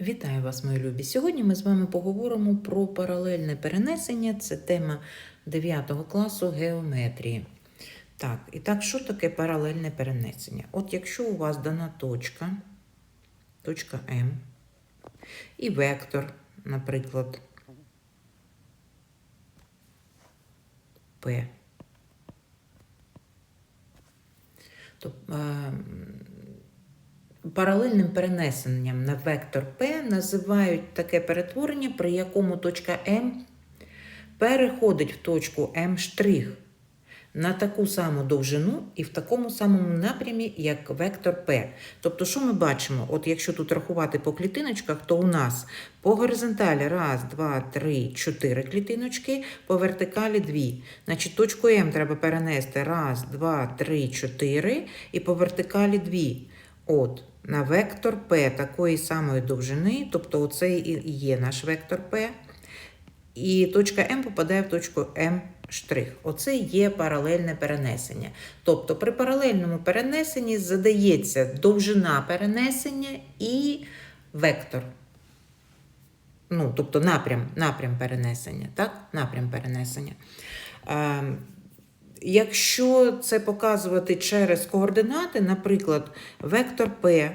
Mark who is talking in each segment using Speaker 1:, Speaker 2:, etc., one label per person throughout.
Speaker 1: Вітаю вас, мої любі! Сьогодні ми з вами поговоримо про паралельне перенесення. Це тема 9 класу геометрії. Так, і так, що таке паралельне перенесення? От якщо у вас дана точка, точка М, і вектор, наприклад, P. То, е, Паралельним перенесенням на вектор P називають таке перетворення, при якому точка М переходить в точку М' на таку саму довжину і в такому самому напрямі, як вектор P. Тобто, що ми бачимо? От якщо тут рахувати по клітиночках, то у нас по горизонталі раз, два, три, чотири клітиночки, по вертикалі дві. Значить, точку М треба перенести раз, два, три, чотири, і по вертикалі дві. От, на вектор P такої самої довжини, тобто оце і є наш вектор P, і точка М попадає в точку М'. Оце є паралельне перенесення. Тобто при паралельному перенесенні задається довжина перенесення і вектор. Ну, тобто напрям, напрям перенесення. Так? Напрям перенесення. Якщо це показувати через координати, наприклад, вектор P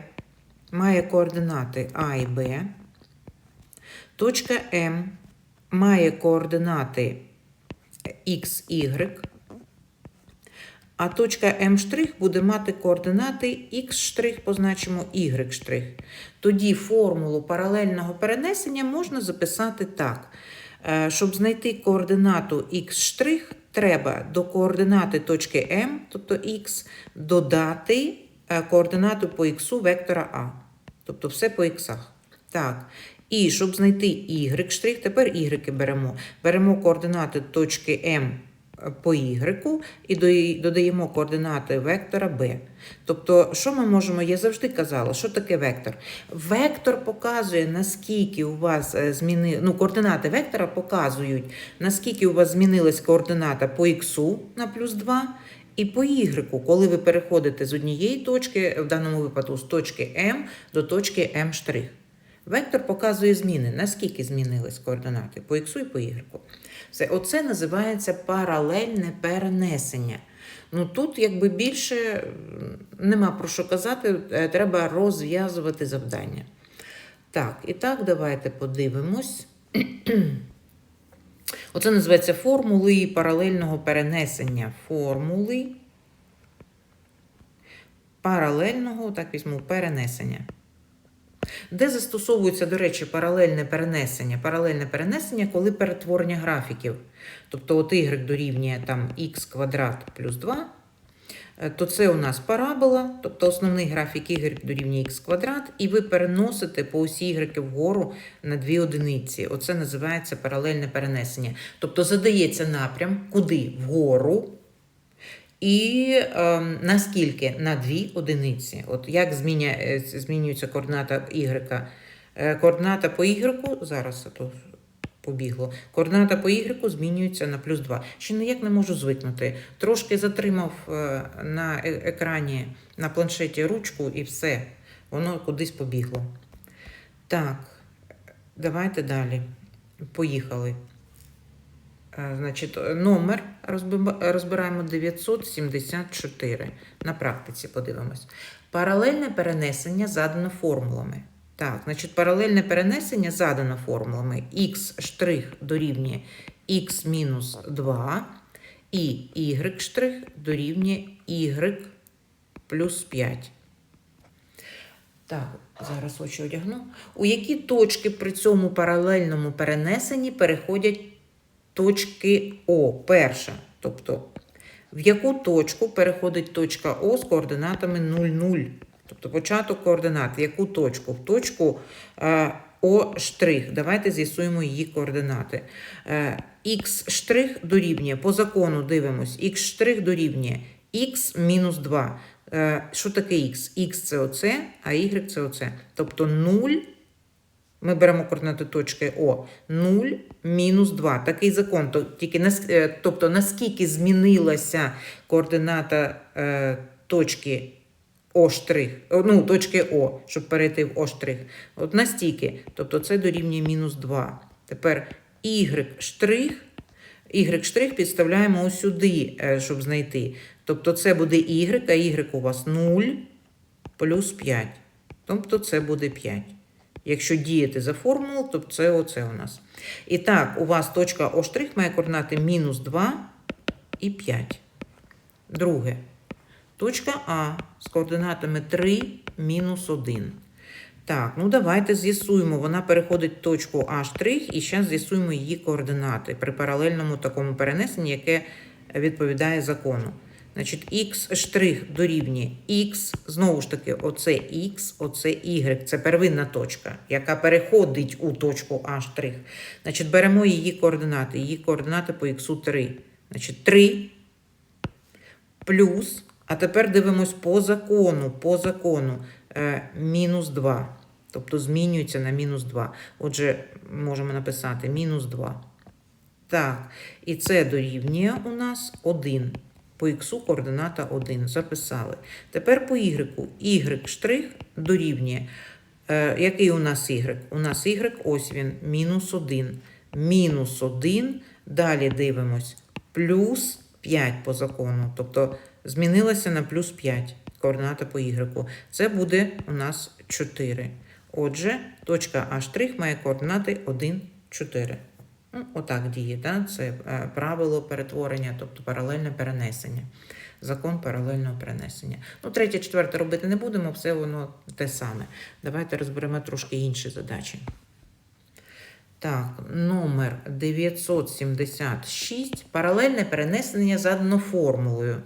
Speaker 1: має координати А і Б, точка М має координати X, Y, а точка М' буде мати координати X' позначимо Y'. Тоді формулу паралельного перенесення можна записати так. Е, щоб знайти координату X', треба до координати точки М, тобто Х, додати е, координату по Х вектора А. Тобто все по Х. Так. І щоб знайти Y', тепер Y беремо. Беремо координати точки М по Y і додаємо координати вектора B. Тобто, що ми можемо, я завжди казала, що таке вектор? Вектор показує, наскільки у вас е, зміни, ну, координати вектора показують, наскільки у вас змінилась координата по Х на плюс 2. І по Y, коли ви переходите з однієї точки, в даному випадку з точки М до точки М'. Вектор показує зміни, наскільки змінились координати по Х і по Y. Все, Оце називається паралельне перенесення. Ну Тут, якби більше нема про що казати, е, треба розв'язувати завдання. Так, і так, давайте подивимось. Оце називається формули паралельного перенесення. Формули паралельного, так візьму, перенесення. Де застосовується, до речі, паралельне перенесення? Паралельне перенесення, коли перетворення графіків. Тобто от y дорівнює там х квадрат плюс 2, е, то це у нас парабола, тобто основний графік y дорівнює х квадрат, і ви переносите по осі y вгору на дві одиниці. Оце називається паралельне перенесення. Тобто задається напрям, куди вгору. І е, наскільки на дві одиниці. От Як зміня, е, змінюється координата Y? Е, координата по Y, зараз то побігло. Координата по Y змінюється на плюс 2. Ще ніяк не можу звикнути. Трошки затримав е, на екрані на планшеті ручку і все. Воно кудись побігло. Так, давайте далі. Поїхали. Е, значить, номер розбираємо 974. На практиці подивимось. Паралельне перенесення задано формулами. Так, значить, паралельне перенесення задано формулами x' дорівнює x мінус 2 і y' дорівнює y плюс 5. Так, зараз очі одягну. У які точки при цьому паралельному перенесенні переходять точки О. Перша. Тобто, в яку точку переходить точка О з координатами 0, 0. Тобто початок координат. В яку точку? В точку е, О'. Давайте з'ясуємо її координати. Е, Х' дорівнює, по закону дивимось, Х' дорівнює Х мінус 2. Е, що таке Х? Х це оце, а Y це оце. Тобто 0 ми беремо координати точки О 0 мінус 2. Такий закон. Тільки е, Тобто, наскільки змінилася координата е, точки О ну, точки О, щоб перейти в О. От настільки. Тобто це дорівнює мінус 2. Тепер Y Y підставляємо ось сюди, е, щоб знайти. Тобто це буде Y, а Y у вас 0 плюс 5. Тобто це буде 5. Якщо діяти за формулу, то це оце у нас. І так, у вас точка О' має координати мінус 2 і 5. Друге. Точка А з координатами 3, мінус 1. Так, ну давайте з'ясуємо. Вона переходить точку А' і зараз з'ясуємо її координати при паралельному такому перенесенні, яке відповідає закону. Значить, x штрих дорівнює x, знову ж таки, оце x, оце y. Це первинна точка, яка переходить у точку А. Значить, беремо її координати. Її координати по x 3. Значить, 3 плюс, а тепер дивимось по закону, по закону, е, мінус 2. Тобто змінюється на мінус 2. Отже, можемо написати мінус 2. Так, і це дорівнює у нас 1. По х координата 1. Записали. Тепер по y. y штрих дорівнює. Е, який у нас y? У нас y, ось він, мінус 1. Мінус 1. Далі дивимось. Плюс 5 по закону. Тобто змінилося на плюс 5 координата по y. Це буде у нас 4. Отже, точка А' має координати 1, 4. Ну, отак діє, да? це е, правило перетворення, тобто паралельне перенесення. Закон паралельного перенесення. Ну, третє, четверте робити не будемо, все воно те саме. Давайте розберемо трошки інші задачі. Так, номер 976. Паралельне перенесення задано формулою.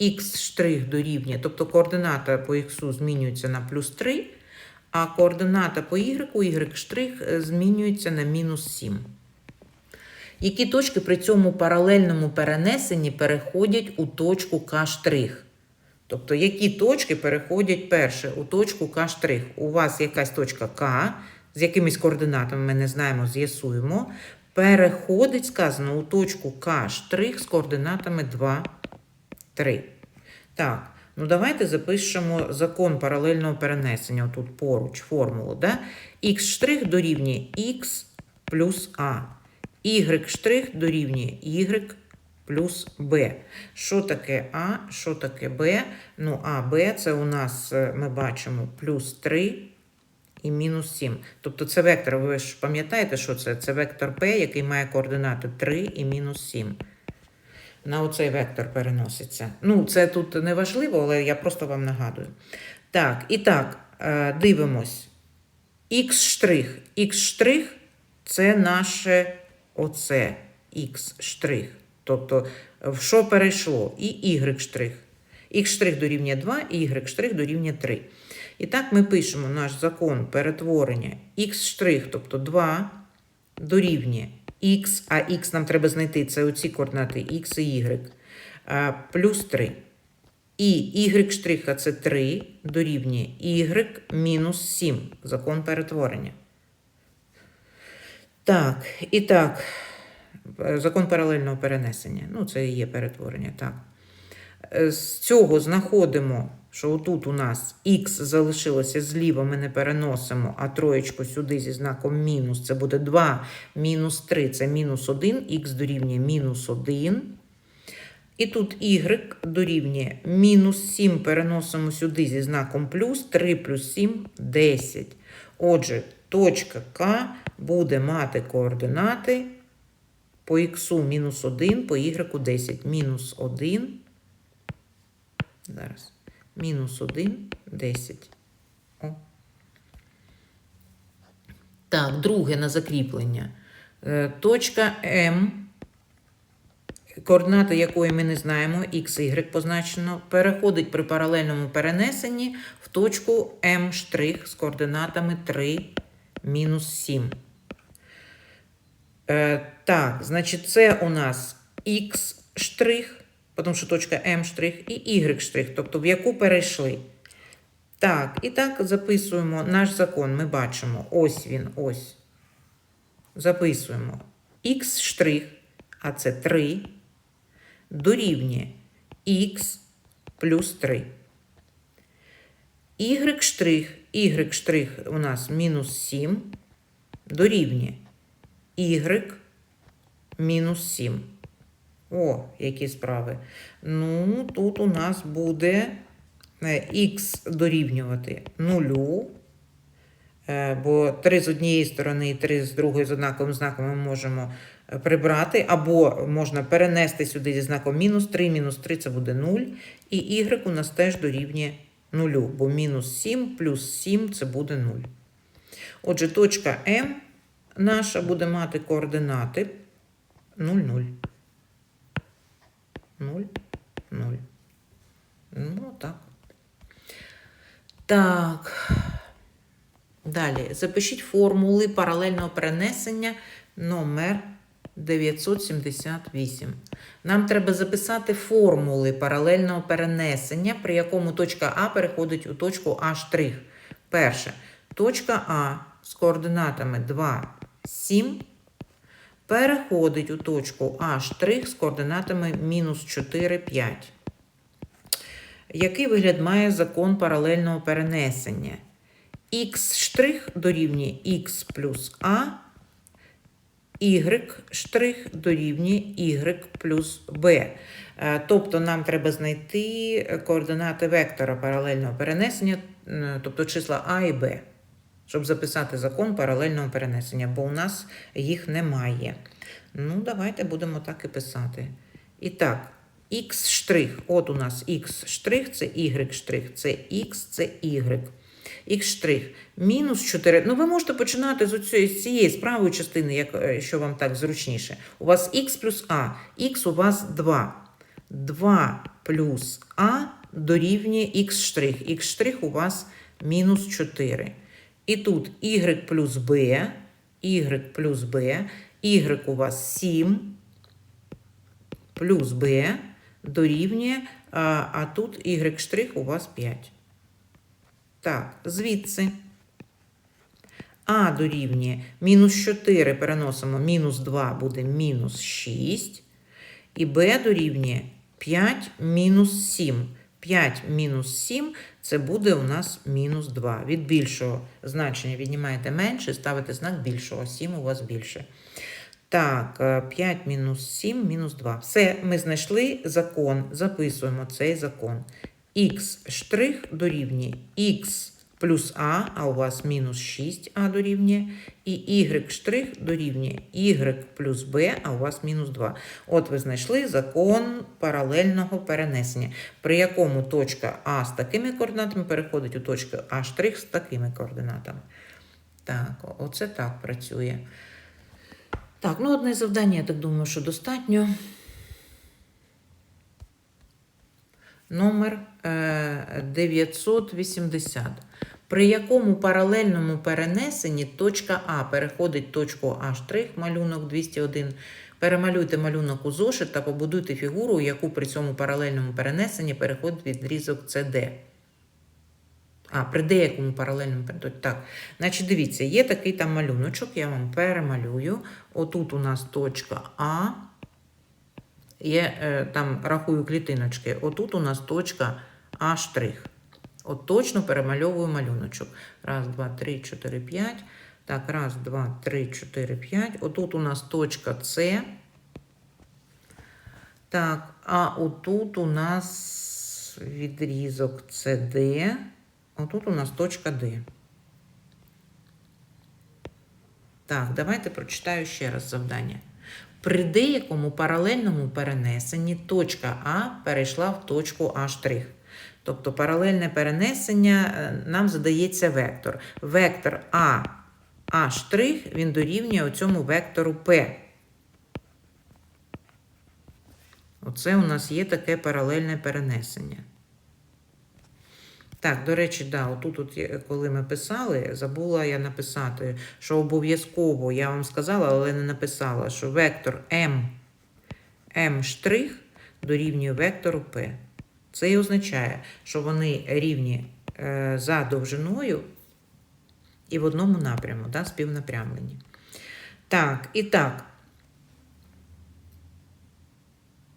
Speaker 1: Х дорівнює, тобто координата по х змінюється на плюс 3, а координата по y, y е, змінюється на мінус 7. Які точки при цьому паралельному перенесенні переходять у точку К? Тобто, які точки переходять перше у точку К? У вас якась точка К, з якимись координатами ми не знаємо, з'ясуємо. Переходить, сказано, у точку К з координатами 2, 3. Так, ну давайте запишемо закон паралельного перенесення. Тут поруч формулу. Да? Х дорівнює Х плюс А. Y дорівнює Y плюс B. Що таке А, що таке Б? Ну, А, Б це у нас, е, ми бачимо, плюс 3 і мінус 7. Тобто це вектор, ви ж пам'ятаєте, що це? Це вектор P, який має координати 3 і мінус 7. На оцей вектор переноситься. Ну, це тут не важливо, але я просто вам нагадую. Так, і так, е, дивимось. Х. Х це наше оце Х. Тобто, в що перейшло? І Y. Х дорівнює 2, і Y дорівнює 3. І так ми пишемо наш закон перетворення Х тобто 2 дорівнює Х, а Х нам треба знайти це оці координати Х і Y, плюс 3. І Y штриха це 3 дорівнює Y мінус 7. Закон перетворення. Так, і так, е, закон паралельного перенесення. Ну, це і є перетворення, так. Е, З цього знаходимо, що отут у нас х залишилося зліва, ми не переносимо, а троєчку сюди зі знаком мінус. Це буде 2 мінус 3, це мінус 1, х дорівнює мінус 1. І тут y дорівнює мінус 7 переносимо сюди зі знаком плюс, 3 плюс 7 – 10. Отже, точка К буде мати координати по х мінус 1, по y 10. Мінус 1. Зараз. Мінус 1, 10. О. Так, друге на закріплення. Е, Точка М, координати якої ми не знаємо, x, y позначено, переходить при паралельному перенесенні в точку М' з координатами 3, мінус 7. Е, так, значить, це у нас Х тому що точка М і Y штрих, тобто в яку перейшли. Так, і так записуємо наш закон. Ми бачимо, ось він, ось. Записуємо Х а це 3, дорівнює Х плюс 3. y штрих, y у нас мінус 7 дорівнює y мінус 7. О, які справи. Ну, тут у нас буде х дорівнювати нулю. Е, Бо 3 з однієї сторони і 3 з другої з однаковим знаком ми можемо е, прибрати, або можна перенести сюди зі знаком мінус 3, мінус 3 це буде 0. І y у нас теж дорівнює 0, бо мінус 7 плюс 7 це буде 0. Отже, точка М наша буде мати координати 0, 0. 0, 0. Ну, так. Так. Далі. Запишіть формули паралельного перенесення номер 978. Нам треба записати формули паралельного перенесення, при якому точка А переходить у точку А'. Перше. Точка А з координатами 2, 7 переходить у точку А' з координатами мінус 4, 5. Який вигляд має закон паралельного перенесення? Х дорівнює х плюс А, y дорівнює y плюс b. Е, Тобто нам треба знайти координати вектора паралельного перенесення, тобто числа А і Б, щоб записати закон паралельного перенесення, бо у нас їх немає. Ну, давайте будемо так і писати. І так, х штрих, от у нас х штрих, це y штрих, це х, це y. Х штрих мінус 4. Ну, ви можете починати з, оцієї, з цієї з правої частини, як, е, що вам так зручніше. У вас х плюс а, х у вас 2. 2 плюс а дорівнює х штрих. Х штрих у вас мінус 4. І тут y плюс b, y плюс b, y у вас 7 плюс b дорівнює, а, а тут y штрих у вас 5. Так, звідси. А дорівнює мінус 4 переносимо, мінус 2 буде мінус 6. І Б дорівнює 5 мінус 7. 5 мінус 7 це буде у нас мінус 2. Від більшого значення віднімаєте менше, ставите знак більшого, 7 у вас більше. Так, е, 5 мінус 7 мінус 2. Все, ми знайшли закон, записуємо цей закон. Х дорівнює х плюс а, а у вас мінус 6а дорівнює, і y дорівнює y плюс b, а у вас мінус 2. От ви знайшли закон паралельного перенесення, при якому точка А з такими координатами переходить у точку А з такими координатами. Так, оце так працює. Так, ну одне завдання, я так думаю, що достатньо. Номер е, 980. При якому паралельному перенесенні точка А переходить точку А малюнок 201. Перемалюйте малюнок у зошит та побудуйте фігуру, яку при цьому паралельному перенесенні переходить відрізок CD. А, при деякому паралельному. Так, значить, дивіться, є такий там малюночок, я вам перемалюю. Отут у нас точка А. Є е, там рахую клітиночки. Отут у нас точка А. От точно перемальовую малюночок. Раз, два, три, чотири, п'ять. Так, раз, два, три, чотири, п'ять. Отут у нас точка С. Так, а отут у нас відрізок CD. Отут у нас точка D. Так, давайте прочитаю ще раз завдання. При деякому паралельному перенесенні точка А перейшла в точку А'. Тобто паралельне перенесення е, нам задається вектор. Вектор А, А', він дорівнює цьому вектору П. Оце у нас є таке паралельне перенесення. Так, до речі, да, отут, от, коли ми писали, забула я написати, що обов'язково, я вам сказала, але не написала, що вектор М, М' дорівнює вектору P. Це і означає, що вони рівні е, за довжиною і в одному напряму, да, співнапрямлені. Так, і так.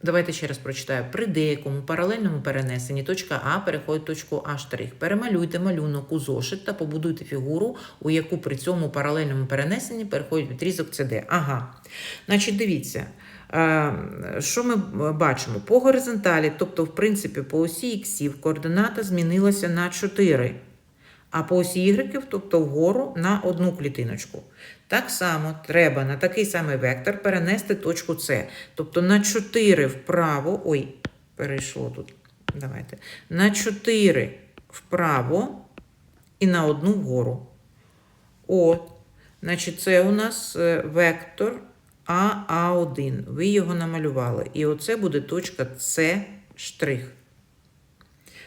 Speaker 1: Давайте ще раз прочитаю. При деякому паралельному перенесенні точка А переходить в точку А'. Перемалюйте малюнок у зошит та побудуйте фігуру, у яку при цьому паралельному перенесенні переходить відрізок CD. Ага. Значить, дивіться. Е, Що ми бачимо? По горизонталі, тобто, в принципі, по осі іксів координата змінилася на 4, а по осі ігреків, тобто вгору, на одну клітиночку. Так само треба на такий самий вектор перенести точку С. Тобто на 4 вправо, ой, перейшло тут. Давайте. На 4 вправо і на одну вгору. От. Значить, це у нас е, вектор АА1. Ви його намалювали. І оце буде точка С штрих.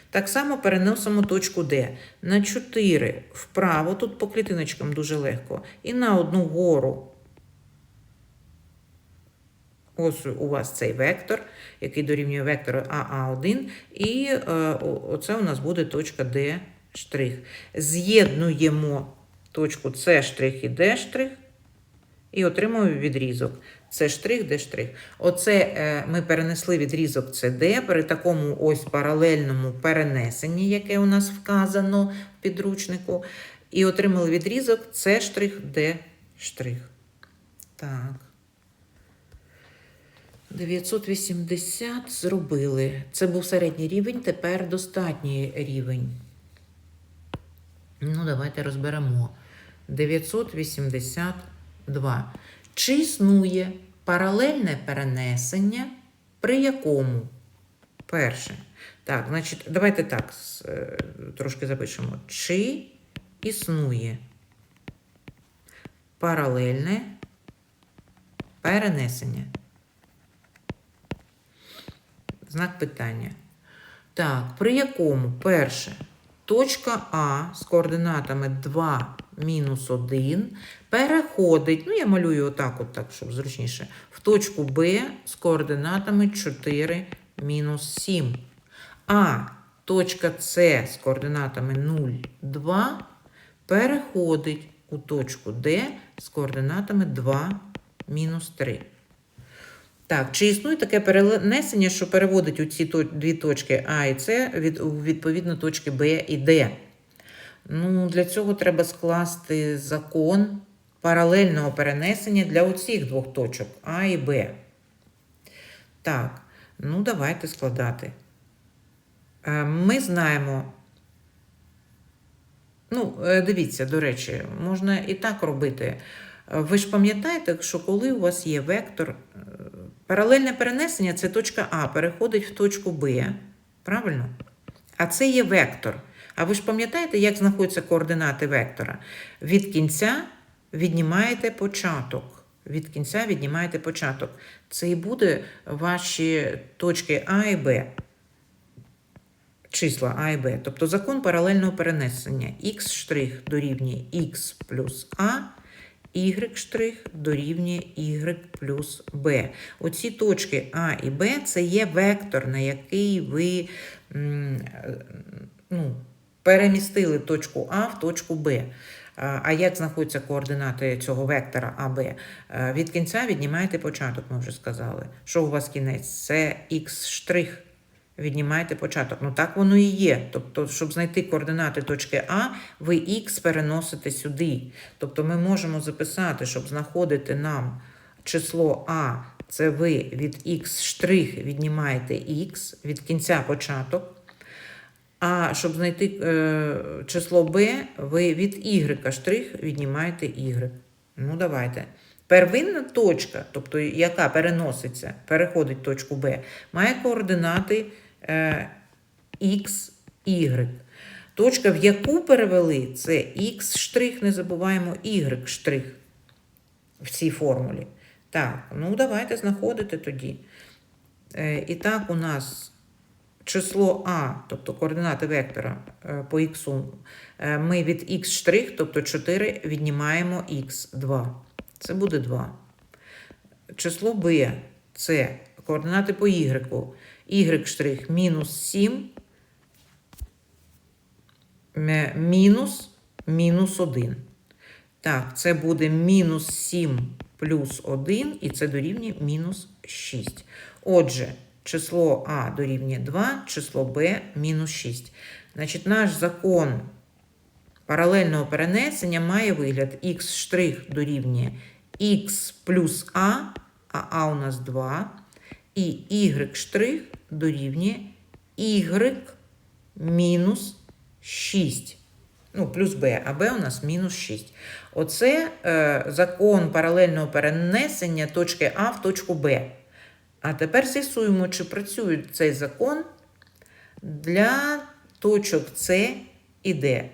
Speaker 1: Так само переносимо точку D. На 4 вправо, тут по клітиночкам дуже легко, і на одну гору. Ось у вас цей вектор, який дорівнює вектору АА1, і е, оце у нас буде точка D штрих. З'єднуємо точку С і D штрих, і отримуємо відрізок. Це штрих, де штрих. Оце е, ми перенесли відрізок CD при такому ось паралельному перенесенні, яке у нас вказано в підручнику. І отримали відрізок С штрих, Д штрих. Так. 980 зробили. Це був середній рівень, тепер достатній рівень. Ну, давайте розберемо. 982. Чи існує паралельне перенесення, при якому? Перше. Так, значить, давайте так е, трошки запишемо. Чи існує паралельне перенесення? Знак питання. Так, при якому перше точка А з координатами 2 мінус 1 переходить, ну я малюю отак, от так, щоб зручніше, в точку Б з координатами 4 мінус 7. А точка С з координатами 0, 2 переходить у точку Д з координатами 2 мінус 3. Так, чи існує таке перенесення, що переводить у ці дві точки А і С від, відповідно точки Б і Д? Ну, для цього треба скласти закон паралельного перенесення для оцих двох точок А і Б. Так, ну давайте складати. Е, Ми знаємо. Ну, е, дивіться, до речі, можна і так робити. Е, Ви ж пам'ятаєте, що коли у вас є вектор, паралельне перенесення це точка А переходить в точку Б. Правильно? А це є вектор. А ви ж пам'ятаєте, як знаходяться координати вектора? Від кінця віднімаєте початок. Від кінця віднімаєте початок. Це і буде ваші точки А і Б числа А і Б. Тобто закон паралельного перенесення. Х дорівнює Х плюс А, Y дорівнює Y плюс Б. Оці точки А і Б це є вектор, на який ви е, ну, перемістили точку А в точку Б. А а як знаходяться координати цього вектора АБ? Е, Від кінця віднімаєте початок, ми вже сказали. Що у вас кінець? Це Х штрих. Віднімаєте початок. Ну так воно і є. Тобто, щоб знайти координати точки А, ви х переносите сюди. Тобто ми можемо записати, щоб знаходити нам число А, це ви від х штрих віднімаєте х, від кінця початок. А щоб знайти е, число b, ви від y штрих віднімаєте y. Ну, давайте. Первинна точка, тобто яка переноситься, переходить точку B, має координати е, x, y. Точка, в яку перевели, це x штрих, не забуваємо y штрих в цій формулі. Так, ну давайте знаходити тоді. Е, і так, у нас число А, тобто координати вектора е, по х, ми від х тобто 4, віднімаємо х2. Це буде 2. Число b це координати по y. y штрих мінус 7, мінус, мінус 1. Так, це буде мінус 7 плюс 1, і це дорівнює мінус 6. Отже, число А дорівнює 2, число Б мінус 6. Значить, наш закон паралельного перенесення має вигляд х дорівнює х плюс А, а А у нас 2, і y дорівнює y мінус 6. Ну, плюс b, а b у нас мінус 6. Оце е, закон паралельного перенесення точки А в точку Б. А тепер з'ясуємо, чи працює цей закон для точок С і Д.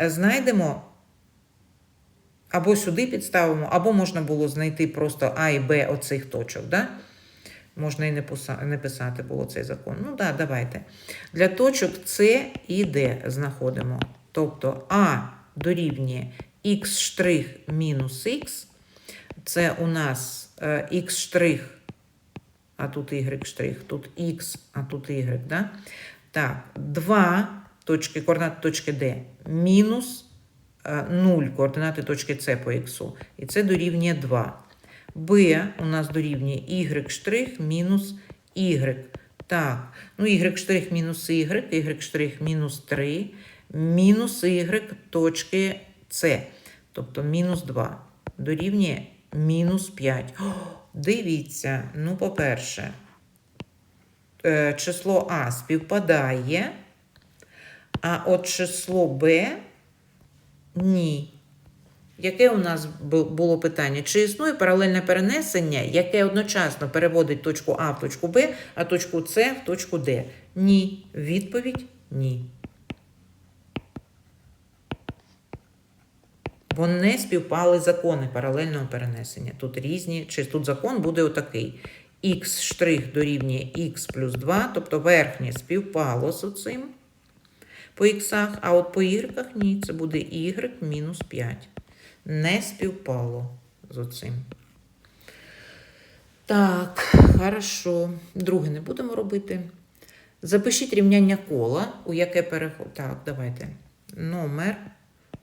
Speaker 1: Е, Знайдемо або сюди підставимо, або можна було знайти просто А і Б оцих точок. Да? Можна і не, писа- писати було цей закон. Ну так, да, давайте. Для точок С і Д знаходимо. Тобто А дорівнює х' мінус х. Це у нас е, х а тут y штрих, тут х, а тут y. Да? Так, 2 точки, координати точки Д мінус е, 0 координати точки С по х. І це дорівнює 2. b у нас дорівнює y штрих мінус y. Так, ну y мінус y, y мінус 3, мінус y точки С. Тобто мінус 2 дорівнює мінус 5. О, дивіться, ну, по-перше, е, число А співпадає, а от число Б ні. Яке у нас було питання? Чи існує паралельне перенесення, яке одночасно переводить точку А в точку Б, а точку С в точку Д? Ні. Відповідь ні. Бо не співпали закони паралельного перенесення. Тут різні, чи тут закон буде отакий. Х штрих дорівнює х плюс 2, тобто верхнє співпало з оцим по іксах, а от по ігреках ні, це буде y мінус 5. Не співпало з оцим. Так, хорошо. Друге не будемо робити. Запишіть рівняння кола, у яке переходить. Так, давайте. Номер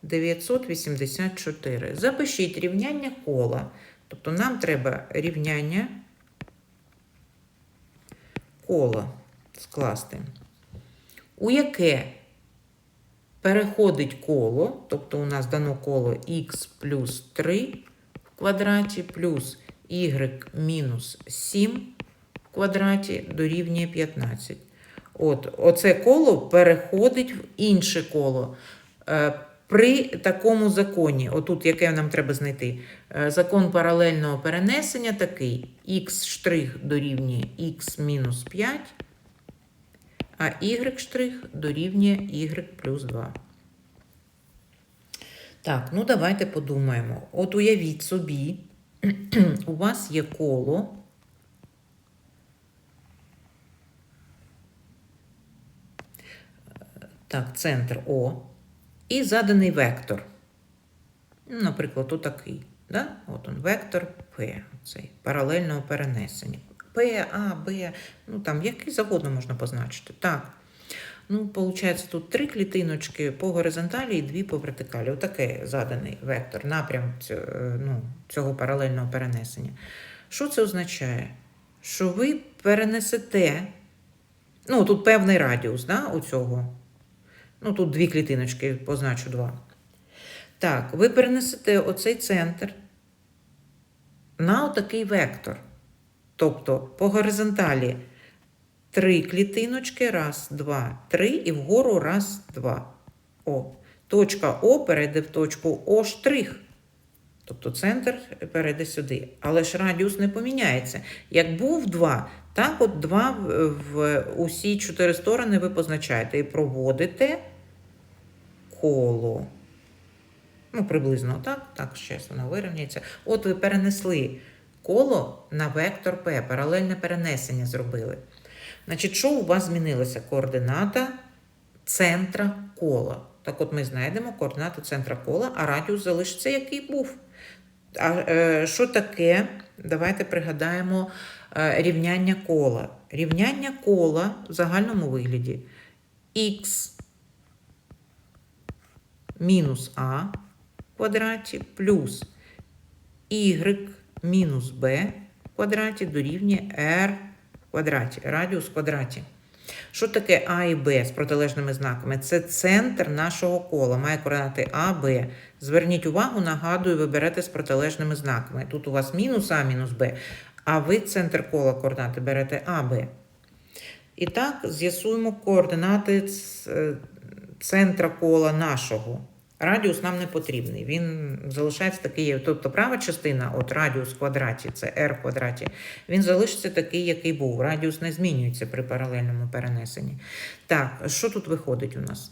Speaker 1: 984. Запишіть рівняння кола. Тобто нам треба рівняння кола скласти, у яке переходить коло, тобто у нас дано коло х плюс 3 в квадраті плюс y мінус 7 в квадраті дорівнює 15. От, оце коло переходить в інше коло. При такому законі, отут яке нам треба знайти, Е, закон паралельного перенесення такий: х дорівнює х мінус 5, а y дорівнює y плюс 2. Так, ну давайте подумаємо. От уявіть собі, у вас є коло. Так, центр О. І заданий вектор. Наприклад, отакий. Да? От он, вектор P, цей паралельного перенесення. P, А, Б, ну там який завгодно можна позначити. Так. Ну, виходить, тут три клітиночки по горизонталі і дві по вертикалі. Отакий заданий вектор, напрям е, ну, цього паралельного перенесення. Що це означає? Що ви перенесете, ну, тут певний радіус, да, у цього. Ну, тут дві клітиночки, позначу два. Так, ви перенесете оцей центр на отакий вектор. Тобто по горизонталі три клітиночки, раз, два, три, і вгору раз, два. О. Точка О перейде в точку О. Тобто центр перейде сюди. Але ж радіус не поміняється. Як був 2, так от 2 в, усі чотири сторони ви позначаєте і проводите коло. Ну, приблизно так, так, зараз воно вирівняється. От ви перенесли коло на вектор P, паралельне перенесення зробили. Значить, що у вас змінилося? Координата центра кола. Так от ми знайдемо координату центра кола, а радіус залишиться, який був. А е, що таке? Давайте пригадаємо е, рівняння кола. Рівняння кола в загальному вигляді х мінус а в квадраті плюс y мінус b в квадраті дорівнює r в квадраті, радіус в квадраті. Що таке А і Б з протилежними знаками? Це центр нашого кола. Має координати А, Б. Зверніть увагу, нагадую, ви берете з протилежними знаками. Тут у вас мінус А, мінус Б, а ви центр кола координати берете А, Б. І так, з'ясуємо координати е, центра кола нашого. Радіус нам не потрібний. Він залишається такий, тобто права частина, от радіус в квадраті, це r в квадраті, він залишиться такий, який був. Радіус не змінюється при паралельному перенесенні. Так, що тут виходить у нас?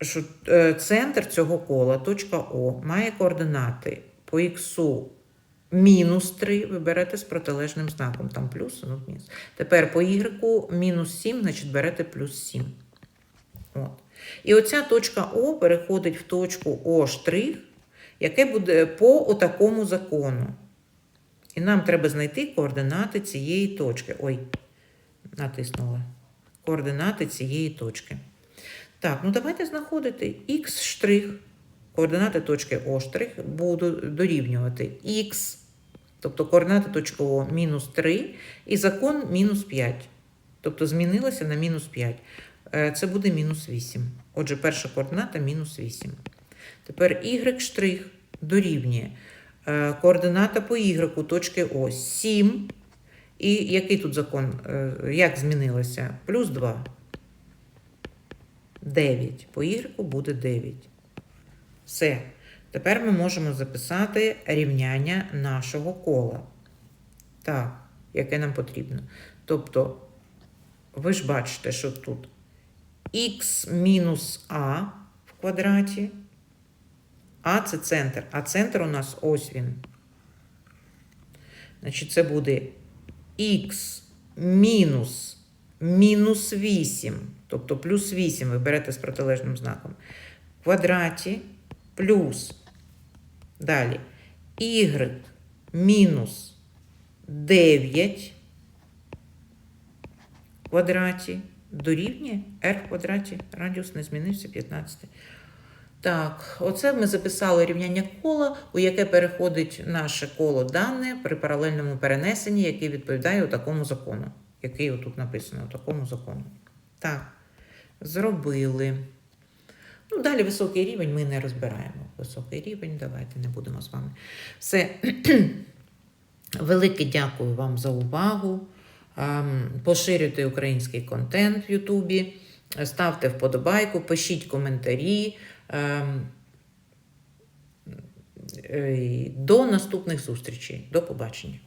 Speaker 1: Що е, центр цього кола, точка О, має координати по х мінус 3, ви берете з протилежним знаком, там плюс, ну мінус. Тепер по y мінус 7, значить берете плюс 7. От. І оця точка О переходить в точку О яке буде по отакому закону. І нам треба знайти координати цієї точки. Ой, натиснула. Координати цієї точки. Так, ну давайте знаходити х штрих. Координати точки О штрих будуть дорівнювати х, тобто координати точки О мінус 3 і закон мінус 5. Тобто змінилося на мінус 5. Е, Це буде мінус 8. Отже, перша координата мінус 8. Тепер y штрих дорівнює е, координата по y точки О 7. І який тут закон? Е, Як змінилося? Плюс 2. 9. По y буде 9. Все. Тепер ми можемо записати рівняння нашого кола. Так, яке нам потрібно. Тобто, ви ж бачите, що тут х мінус а в квадраті. А це центр. А центр у нас ось він. Значить, це буде х мінус мінус 8, тобто плюс 8 ви берете з протилежним знаком. Квадраті плюс. Далі y мінус 9 в квадраті дорівнює r в квадраті. Радіус не змінився 15. Так, оце ми записали рівняння кола, у яке переходить наше коло дане при паралельному перенесенні, яке відповідає такому закону, який отут написано, такому закону. Так, зробили. Ну, далі високий рівень ми не розбираємо. Високий рівень, давайте не будемо з вами. Все. Велике дякую вам за увагу. Ем, Поширюйте український контент в Ютубі, ставте вподобайку, пишіть коментарі. Ем, е, До наступних зустрічей. До побачення.